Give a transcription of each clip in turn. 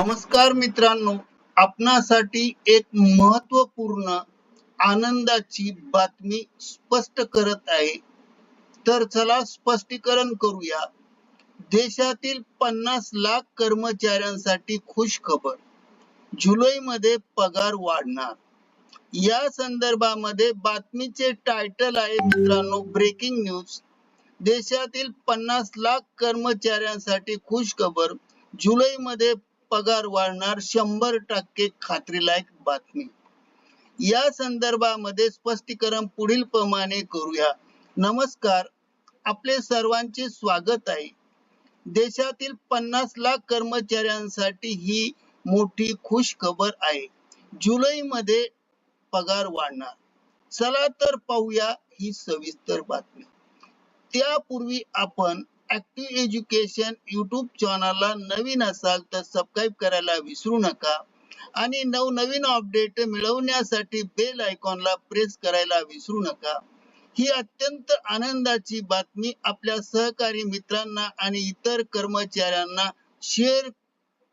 नमस्कार मित्रांनो आपणासाठी एक महत्त्वपूर्ण आनंदाची बातमी स्पष्ट करत आहे. तर चला स्पष्टीकरण करूया. देशातील पन्नास लाख कर्मचाऱ्यांसाठी खुश खबर जुलै मध्ये पगार वाढणार. या संदर्भामध्ये बातमीचे टायटल आहे मित्रांनो ब्रेकिंग न्यूज देशातील पन्नास लाख कर्मचाऱ्यांसाठी खुश खबर जुलै मध्ये पगार वाढणार शंभर टक्के खात्रीलायक बातमी. या संदर्भामध्ये स्पष्टीकरण पुढील प्रमाणे करूया. नमस्कार आपले सर्वांचे स्वागत आहे. देशातील पन्नास लाख कर्मचाऱ्यांसाठी ही मोठी खुश खबर आहे. जुलैमध्ये पगार वाढणार. चला तर पाहूया ही सविस्तर बातमी. त्यापूर्वी आपण ऍक्टिव्ह एज्युकेशन युट्यूब चॅनलला नवीन असाल तर सबस्क्राईब करायला विसरू नका. आणि नवनवीन अपडेट मिळवण्यासाठी बेल आयकॉनला प्रेस करायला विसरू नका. ही अत्यंत आनंदाची बातमी आपल्या सहकारी मित्रांना आणि इतर कर्मचाऱ्यांना शेअर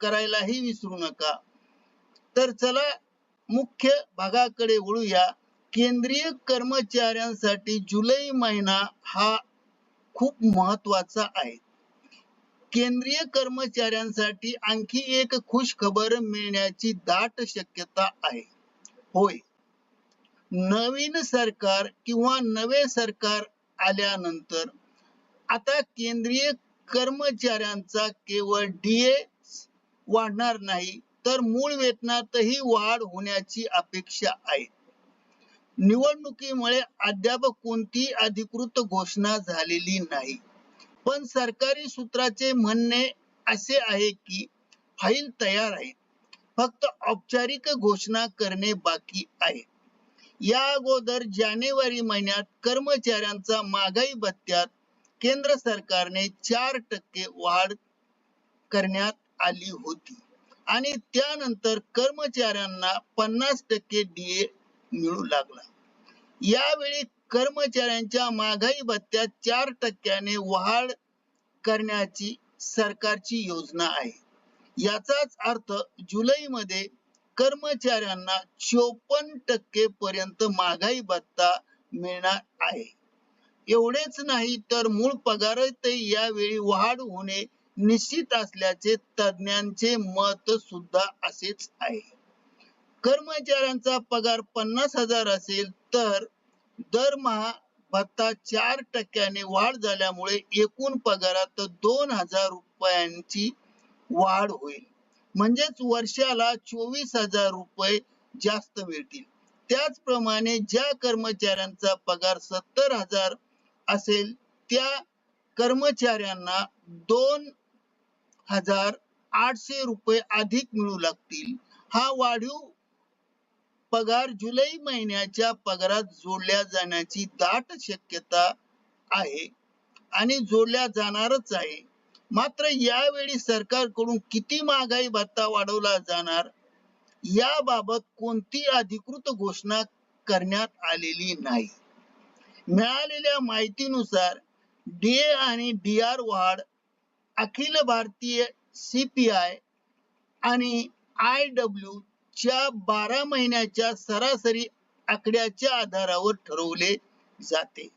करायलाही विसरू नका. तर चला मुख्य भागाकडे वळूया. केंद्रीय कर्मचाऱ्यांसाठी जुलै महिना हा खूप महत्त्वाचा आहे. केंद्रीय कर्मचाऱ्यांसाठी आणखी एक खुश खबर मिळण्याची दाट शक्यता आहे. होय. नवीन सरकार किंवा नवे सरकार आल्यानंतर आता केंद्रीय कर्मचाऱ्यांचा केवळ डीए वाढणार नाही तर मूळ वेतनातही वाढ होण्याची अपेक्षा आहे. निवडणुकीमुळे अद्याप कोणती अधिकृत घोषणा झालेली नाही. पण सरकारी सूत्राचे म्हणणे असे आहे की फाईल तयार आहे. फक्त औपचारिक घोषणा करणे बाकी आहे. या अगोदर जानेवारी महिन्यात कर्मचाऱ्यांचा महागाई भत्त्यात केंद्र सरकारने चार टक्के वाढ करण्यात आली होती. आणि त्यानंतर कर्मचाऱ्यांना पन्नास टक्के डीए मिळू लागला. यावेळी कर्मचाऱ्यांच्या महागाई भत्त्यात चार टक्क्याने वाढ करण्याची सरकारची योजना आहे. याचाच अर्थ जुलैमध्ये कर्मचाऱ्यांना चोपन्न टक्के पर्यंत महागाई भत्ता मिळणार आहे. एवढेच नाही तर मूळ पगारातही यावेळी वाढ होणे निश्चित असल्याचे तज्ञांचे मत सुद्धा असेच आहे. कर्मचाऱ्यांचा पगार पन्नास हजार असेल तर दरमहा भत्ता चार टक्क्याने वाढ झाल्यामुळे एकूण पगारात दोन हजार रुपयांची वाढ होईल. म्हणजेच वर्षाला चोवीस हजार रुपये जास्त मिळतील. त्याचप्रमाणे ज्या कर्मचाऱ्यांचा पगार सत्तर हजार असेल त्या कर्मचाऱ्यांना दोन हजार आठशे रुपये अधिक मिळू लागतील. हा वाढीव पगार जुलै महिन्याच्या पगारात जोडल्या जाण्याची दाट शक्यता आहे आणि जोडल्या जाणारच आहे. मात्र यावेळी सरकारकडून किती महागाई भत्ता वाढवला जाणार? याबाबत कोणती अधिकृत घोषणा करण्यात आलेली नाही. मिळालेल्या माहितीनुसार डीए आणि डीआर वाढ अखिल भारतीय सीपीआय आणि आय डब्ल्यू मागच्या बारा महिन्याच्या सरासरी आकड्याच्या आधारावर ठरवले जाते.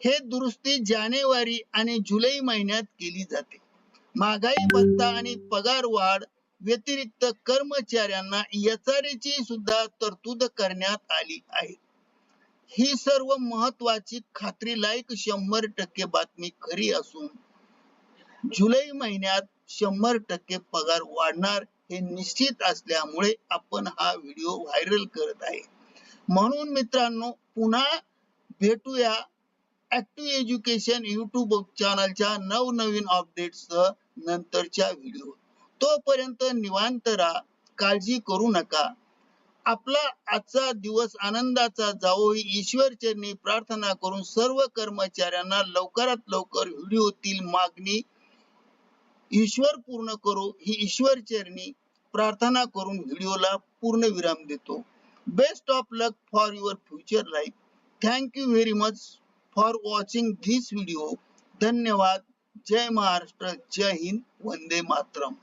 हे दुरुस्ती जानेवारी आणि जुलै महिन्यात केली जाते. महागाई भत्ता आणि पगार वाढ व्यतिरिक्त कर्मचाऱ्यांना एचआरएची सुद्धा तरतूद करण्यात आली आहे. ही सर्व महत्वाची खात्रीलायक शंभर टक्के बातमी खरी असून जुलै महिन्यात शंभर टक्के पगार वाढणार हे निश्चित असल्यामुळे आपण हा व्हिडिओ व्हायरल करत आहे. म्हणून मित्रांनो पुन्हा भेटूया ऍक्टिव्ह एज्युकेशन युट्यूब चॅनलच्या नवनवीन अपडेट्स नंतरच्या व्हिडिओ तोपर्यंत निवांत राहा काळजी करू नका. आपला आजचा दिवस आनंदाचा जावो ही ईश्वर चरणी प्रार्थना करून सर्व कर्मचाऱ्यांना लवकरात लवकर व्हिडिओतील मागणी ईश्वर पूर्ण करो ही ईश्वर चरणी प्रार्थना करून व्हिडिओला पूर्ण विराम देतो. Best of luck for your future life thank you very much for watching this video धन्यवाद. जय महाराष्ट्र. जय हिंद. वंदे मातरम.